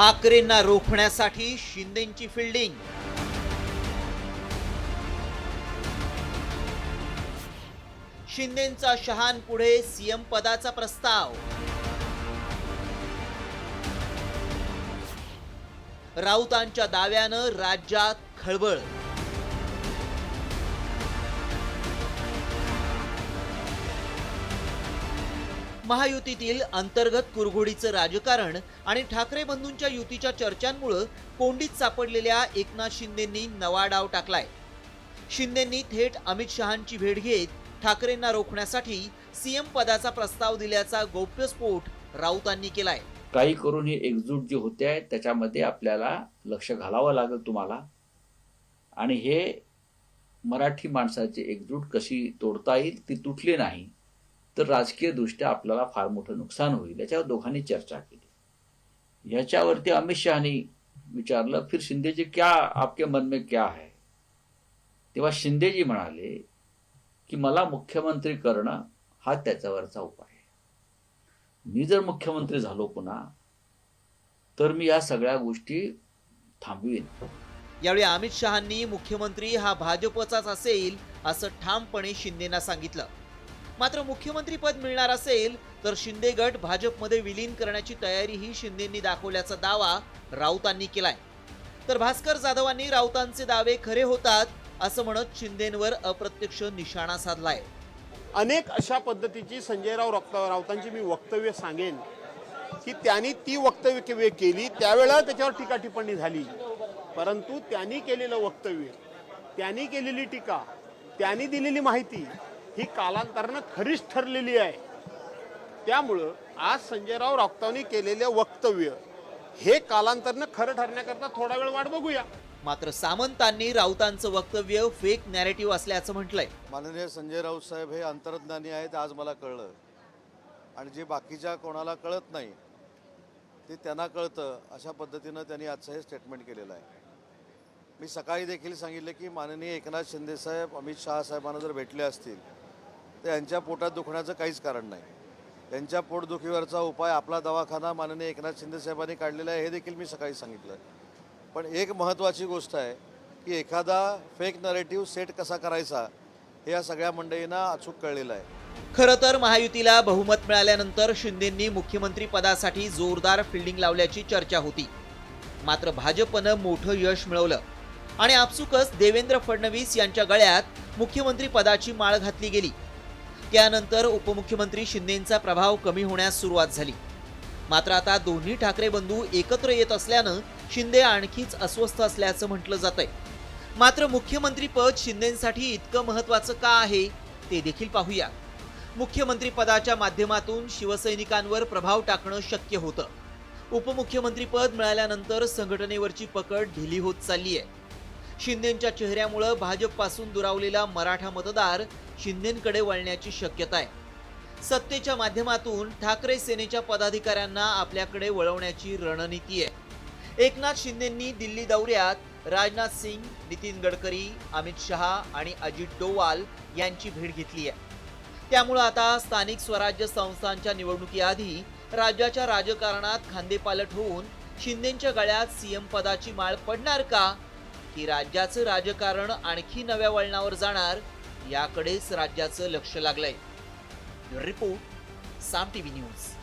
ठाकरेंना रोखण्यासाठी शिंदेची फिल्डिंग शिंदेचा शहान पुढे सीएम पदाचा प्रस्ताव. राऊतांच्या दाव्यानं राज्यात खळबळ. महायुतीतील अंतर्गत कुरघोडीचं राजकारण आणि ठाकरे बंधूंच्या युतीच्या चर्चांमुळं कोंडीत सापडलेल्या एकनाथ शिंदेंनी नवा डाव टाकलाय. शिंदेंनी थेट अमित शहांची भेट घेत ठाकरेंना रोखण्यासाठी सीएम पदाचा प्रस्ताव दिल्याचा गौप्यस्फोट राऊतांनी केलाय. काही करून ही एकजूट जी होते आहे त्याच्यामध्ये आपल्याला लक्ष घालावं लागेल तुम्हाला. आणि हे मराठी माणसाची एकजूट कशी तोडता येईल ती तुटली नाही. तर राजकीय दृष्ट्या आपल्याला फार मोठं नुकसान होईल. याच्यावर दोघांनी चर्चा केली. याच्यावरती अमित शहानी विचारलं फिर शिंदेजी क्या आपके मन में क्या है? तेव्हा शिंदेजी म्हणाले की मला मुख्यमंत्री करणं हा त्याच्यावरचा उपाय आहे. मी जर मुख्यमंत्री झालो पुन्हा तर मी या सगळ्या गोष्टी थांबवीन. यावेळी अमित शहांनी मुख्यमंत्री हा भाजपचाच असेल असं ठामपणे शिंदेना सांगितलं. मात्र मुख्यमंत्री पद मिळणार असेल तर शिंदे गट भाजपमध्ये विलीन करण्याची तयारी ही शिंदेंनी दाखवल्याचा दावा राऊतांनी केलाय. तर भास्कर जाधवांनी राऊतांचे दावे खरे होतात असं म्हणत शिंदेंवर अप्रत्यक्ष निशाणा साधलाय. अनेक अशा पद्धतीची संजयराव राऊतांची मी वक्तव्य सांगेन की त्यांनी ती वक्तव्य केली त्यावेळेला त्याच्यावर टीका टिप्पणी झाली. परंतु त्यांनी केलेलं वक्तव्य त्यांनी केलेली टीका त्यांनी दिलेली माहिती ही कालांतरानं खरीच ठरलेली आहे. त्यामुळं आज संजयराव राऊतांनी केलेलं वक्तव्य हे कालांतरानं खरं ठरण्याकरता थोडा वेळ वाट बघूया. मात्र सामंतांनी राऊतांचं वक्तव्य फेक नॅरेटिव्ह असल्याचं म्हटलंय. माननीय संजय राऊत साहेब हे अंतर्ज्ञानी आहेत आज मला कळलं. आणि जे बाकीच्या कोणाला कळत नाही ते त्यांना कळतं. अशा पद्धतीनं त्यांनी आजचं हे स्टेटमेंट केलेलं आहे. मी सकाळी देखील सांगितलं की माननीय एकनाथ शिंदे साहेब अमित शहा साहेबांना जर भेटले असतील तर यांच्या पोटात दुखण्याचं काहीच कारण नाही. त्यांच्या पोटदुखीवरचा उपाय आपला दवाखाना माननीय एकनाथ शिंदे साहेबांनी काढलेला आहे हे देखील मी सकाळी सांगितलं. पण एक महत्त्वाची गोष्ट आहे की एखादा फेक नरेटिव्ह सेट कसा करायचा हे या सगळ्या मंडळींना अचूक कळलेलं आहे. खरं तर महायुतीला बहुमत मिळाल्यानंतर शिंदेंनी मुख्यमंत्री पदासाठी जोरदार फिल्डिंग लावल्याची चर्चा होती. मात्र भाजपनं मोठं यश मिळवलं. आणि आपसुकच देवेंद्र फडणवीस यांच्या गळ्यात मुख्यमंत्री पदाची माळ घातली गेली. त्यानंतर उपमुख्यमंत्री शिंदेंचा प्रभाव कमी होण्यास सुरुवात झाली. मात्र आता दोन्ही ठाकरे बंधू एकत्र येत असल्यानं शिंदे आणखीच अस्वस्थ असल्याचं म्हटलं जातंय. मात्र मुख्यमंत्री पद शिंदेसाठी इतकं महत्वाचं का आहे ते देखील पाहूया. मुख्यमंत्री पदाच्या माध्यमातून शिवसैनिकांवर प्रभाव टाकणं शक्य होतं. उपमुख्यमंत्री पद मिळाल्यानंतर संघटनेवरची पकड ढिली होत चालली आहे शिंदेच्या चेहऱ्यामुळं भाजपपासून दुरावलेला मराठा मतदार शिंदेकडे वळण्याची शक्यता आहे. सत्तेच्या माध्यमातून ठाकरे सेनेच्या पदाधिकाऱ्यांना आपल्याकडे वळवण्याची रणनीती आहे. एकनाथ शिंदेंनी दिल्ली दौऱ्यात राजनाथ सिंग नितीन गडकरी अमित शहा आणि अजित डोवाल यांची भेट घेतली आहे. त्यामुळं आता स्थानिक स्वराज्य संस्थांच्या निवडणुकीआधी राज्याच्या राजकारणात खांदेपालट होऊन शिंदेच्या गळ्यात सीएम पदाची माळ पडणार का? की राज्याचं राजकारण आणखी नव्या वळणावर जाणार याकडेच राज्याचं लक्ष लागलंय. Report Saam TV news.